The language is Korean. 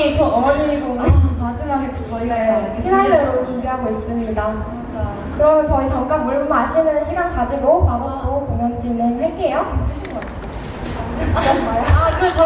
어머니 그 어머니 공연 아, 마지막에 또 저희가 이렇게 피날레로 준비하고 있습니다. 맞아. 그럼 저희 잠깐 물 마시는 시간 가지고 아. 바로 또 공연 진행할게요. 아, 드신 것 같아요. 아 그럼 이제